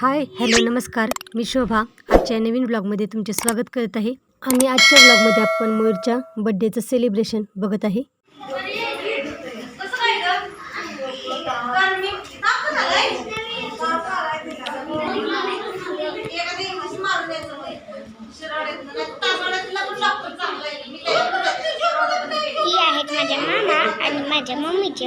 Hi hello नमस्कार. मी शोभा. आजच्या नवीन ब्लॉगमध्ये तुमचे स्वागत करत आहे. आणि आजच्या ब्लॉगमध्ये आपण मयूरच्या बड्डेचं सेलिब्रेशन बघत आहे. ही माझ्या मामा आणि माझ्या मम्मीचे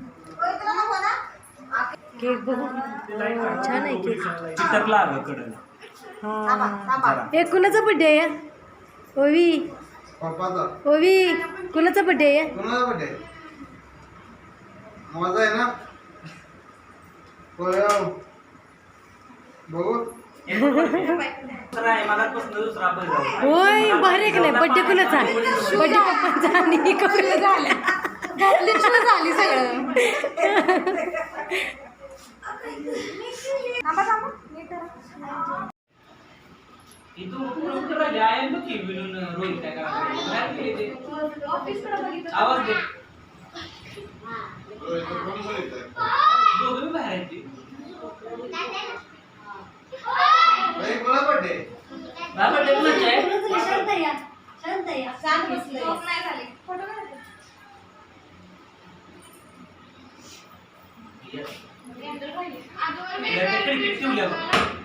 केक बघू. छान आहे केक. चिटकला अगं कडं हे. कुणाचा बड्डे आहे? ओवी. पप्पाचा. ओवी कुणाचा बड्डे आहे? कोणाला बड्डे माझा आहे ना? होय हो. बघू. तर आहे मला पासून दुसरा बैल आहे. होय भारी आहे का नाही? बड्डे कुणाचा? बड्डे पप्पांचा आणि झाली सगळं. आवाज दे? दोघं बाहेर आहेत.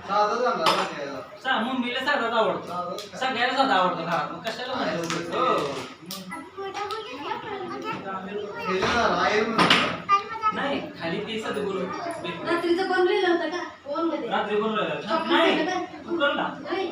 साधा झाला ना सा- मम्मीला साधाच आवडतो सगळ्याला साधा आवडतो घरात मग कशाला म्हणतो हो. हे जे झालं, आहे म्हणून. नाही खाली ते सद्गुरू रात्रीचं बनलेलं होतं का रात्री बोललो नाही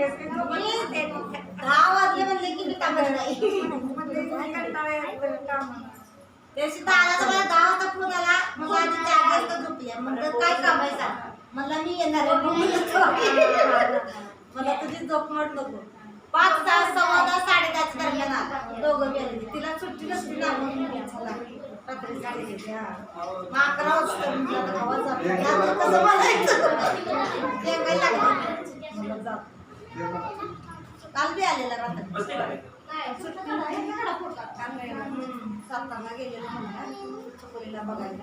दहा वाजले म्हणले की मी नाही ते सुद्धा आला मला दहा वाजता फोन आला मग आधी चार वाजता झोपल्या म्हणलं काय काम मला मी येणार आहे मला तुझी झोप मोड नको पाच तास सव्वा दहा साडेदहाच दरम्यान आला दोघं गेले तिला सुट्टी नसती ना रात्री मग अकरा वाजता म्हटलं कसं ते काही लागलं काल बी आलेला रात्री? सातारला गेलेलो म्हणलं चकोरीला बघायला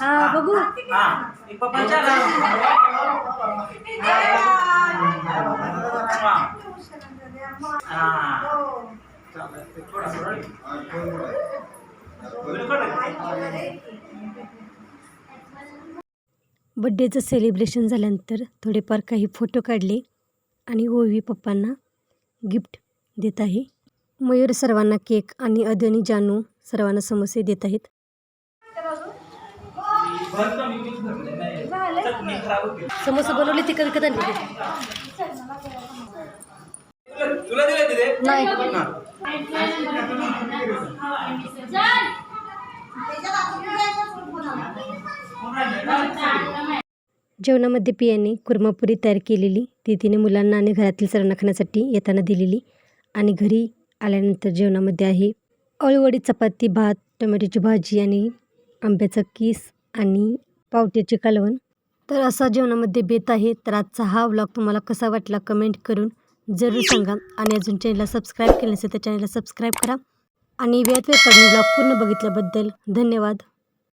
हा बघू हा, एक. हा. हा. हा. बड्डेचं सेलिब्रेशन झाल्यानंतर थोडेफार काही फोटो काढले आणि ओवी पप्पांना गिफ्ट देत आहे मयूर सर्वांना केक आणि अदनी जानू सर्वांना समोसे देत आहेत. समोसे बनवले ते कधी आणले तिथे? नाही? जेवणामध्ये पियाने कुर्मापुरी तयार केलेली ती तिने मुलांना आणि घरातील सर्वांना खाण्यासाठी येताना दिलेली आणि घरी आल्यानंतर जेवणामध्ये आहे अळूवडी चपाती भात टोमॅटोची भाजी आणि आंब्याचा किस आणि पावट्याचे कालवण. तर असा जेवणामध्ये बेत आहे. तर आजचा हा व्लॉग तुम्हाला कसा वाटला कमेंट करून जरूर सांगा आणि अजून चॅनलला सबस्क्राईब केलं नसेल तर चॅनलला सबस्क्राईब करा आणि वेळात वेळ काढून पूर्ण बघितल्याबद्दल धन्यवाद.